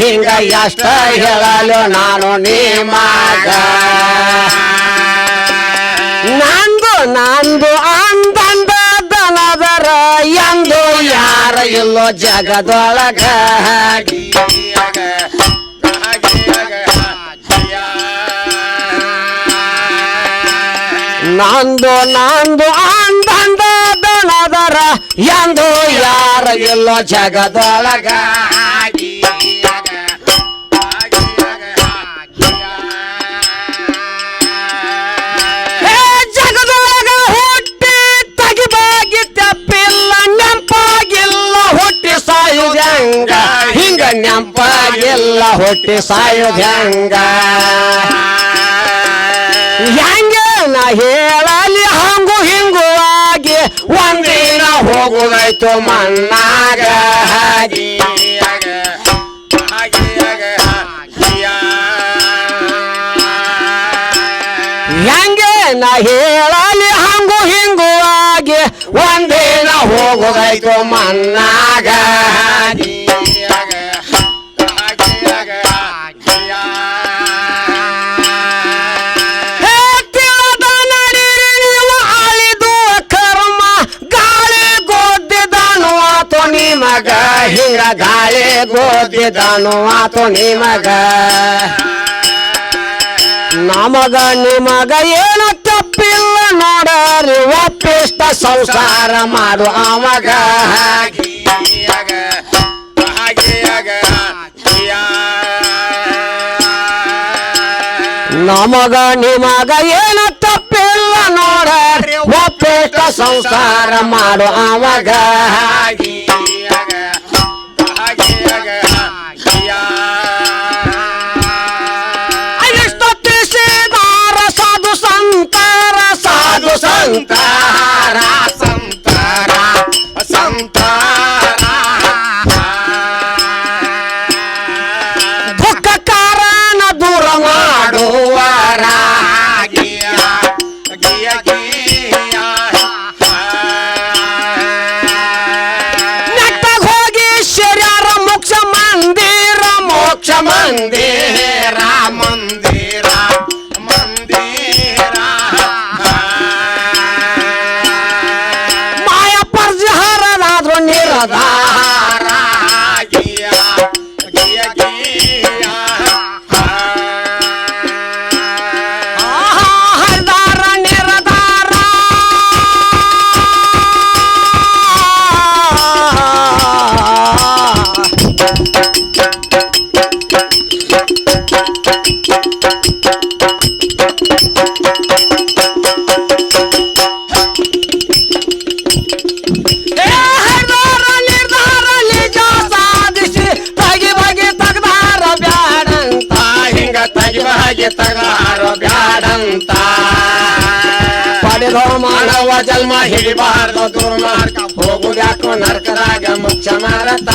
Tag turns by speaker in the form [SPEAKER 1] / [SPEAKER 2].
[SPEAKER 1] ಹಿಂಗ ಎಷ್ಟ ಹೇಳಲು ನಾನು ನಿಮಗ ನಂದು ನಂದು ಅಂದಂದ ದನದರ ಎಂದು ಯಾರ ಇಲ್ಲೋ ಜಗದೊಳಗ ನಂದು ನಂದು ಅಂದಂದ ದನದರ ಎಂದು ಯಾರ ಇಲ್ಲೋ ಜಗದೊಳಗ ಸಾಯುದಂಗ ಹಿಂಗ ನೆಂಪಾಗಿಲ್ಲ ಹುಟ್ಟಿ ಸಾಯುದಂಗ ಹೆಂಗ? ನಾ ಹೇಳಲಿ ಹಂಗು ಹಿಂಗು ಆಗಿ ಒಂದಿನ ಹೋಗುದಾಯ್ತು ಮಣ್ಣಾಗ. ಹೆಂಗೆ ನಾ ಹೇಳಲಿ ಹಂಗು ಹಿಂಗು ಮನ್ನಾಗ. ನಡೀರಿ ನೀವು ಗೋದಿದನು ಆತು ನಿಮಗ. ಹಿಂಗ ಗಾಳಿ ಗೋದಿದನು ಆತು ನಿಮಗ. ನಮಗ ನಿಮಗ ಏನ ನೋಡರಿ ಒಪ್ಪಿಷ್ಟ ಸಂಸಾರ ಮಾಡು ಅವಾಗ ನಮಗ ನಿಮಗ ಏನ ತಪ್ಪಿಲ್ಲ ನೋಡರಿ ಒಪ್ಪಿಷ್ಟ ಸಂಸಾರ ಮಾಡು ಅವಾಗ ಸಾಧು ಸಂತಾರ ದುಃಖ ಕಾರಣ ದೂರ ಮಾಡುವರ ನೆಟ್ಟಗ ಹೋಗಿ ಮೋಕ್ಷ ಮಂದಿರ ಮೋಕ್ಷ ಮಂದಿರ.
[SPEAKER 2] ராதா ತಗಾರೋ ಬ್ಯಾಡಂತ
[SPEAKER 1] ಪಡೆದೋ
[SPEAKER 2] ಮಾನವ ಜನ್ಮ ಹಿಡಿಬಾರ್ದು ದುರ್ಮಾರ್ಗ. ಹೋಗುದ್ಯಾಕೋ ನರ್ಕದಾಗ ಮುಖ್ಯ ಮರತ.